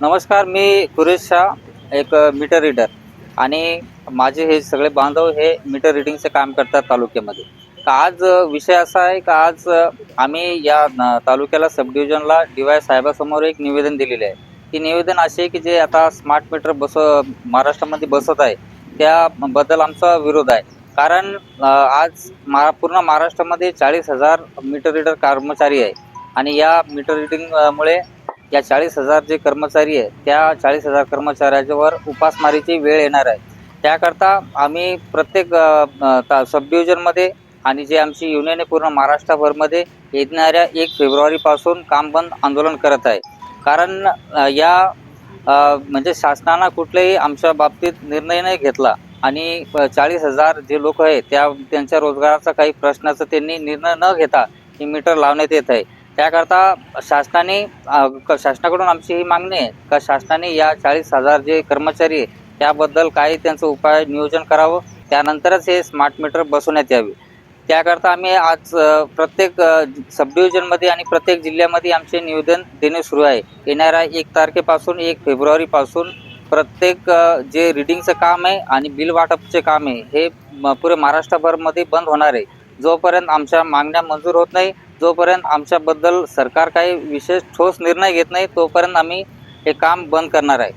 नमस्कार मी कुरेश शाह एक meter reader आणि माझे हे सगळे बांधव हे मीटर रिडिंगचं काम करतात तालुक्यामध्ये. आज विषय असा आहे का आज आम्ही या तालुक्याला सब डिव्हिजनला डी वाय साहेबासमोर एक निवेदन दिलेले आहे. की निवेदन असे आहे की जे आता स्मार्ट मीटर बस महाराष्ट्रामध्ये बसत आहे त्याबद्दल आमचा विरोध आहे. कारण आज मा पूर्ण महाराष्ट्रामध्ये चाळीस हजार मीटर रीडर कर्मचारी आहे. आणि या मीटर रिडिंगमुळे या चाळीस हजार जे कर्मचारी आहे त्या चाळीस हजार कर्मचाऱ्याच्यावर उपासमारीची वेळ येणार आहे. त्याकरता आम्ही प्रत्येक सब डिव्हिजनमध्ये आणि जे आमची युनियन आहे पूर्ण महाराष्ट्रभरमध्ये येणाऱ्या एक फेब्रुवारीपासून काम बंद आंदोलन करत आहे. कारण या म्हणजे शासनानं कुठल्याही आमच्या बाबतीत निर्णय नाही घेतला. आणि चाळीस हजार जे लोक आहेत त्या त्यांच्या रोजगाराचा काही प्रश्नाचा त्यांनी निर्णय न घेता ही मीटर लावण्यात येत आहे. त्याकरता शासनाने क- शासनाकडून आमची ही मागणी आहे. का शासनाने या चाळीस हजार जे कर्मचारी आहे त्याबद्दल काही त्यांचं उपाय नियोजन करावं. त्यानंतरच हे स्मार्ट मीटर बसवण्यात यावे. त्याकरता आम्ही आज प्रत्येक सब डिव्हिजनमध्ये आणि प्रत्येक जिल्ह्यामध्ये आमचे निवेदन देणे सुरू आहे. येणाऱ्या एक तारखेपासून एक फेब्रुवारीपासून प्रत्येक जे रिडिंगचं काम आहे आणि बिल वाटपचे काम आहे हे पुरे महाराष्ट्रभरमध्ये बंद होणार आहे. जोपर्यंत आमच्या मागण्या मंजूर होत नाही जोपर्यंत आमच्याबद्दल सरकार काही विशेष ठोस निर्णय घेत नाही तोपर्यंत आम्ही हे काम बंद करणार आहे.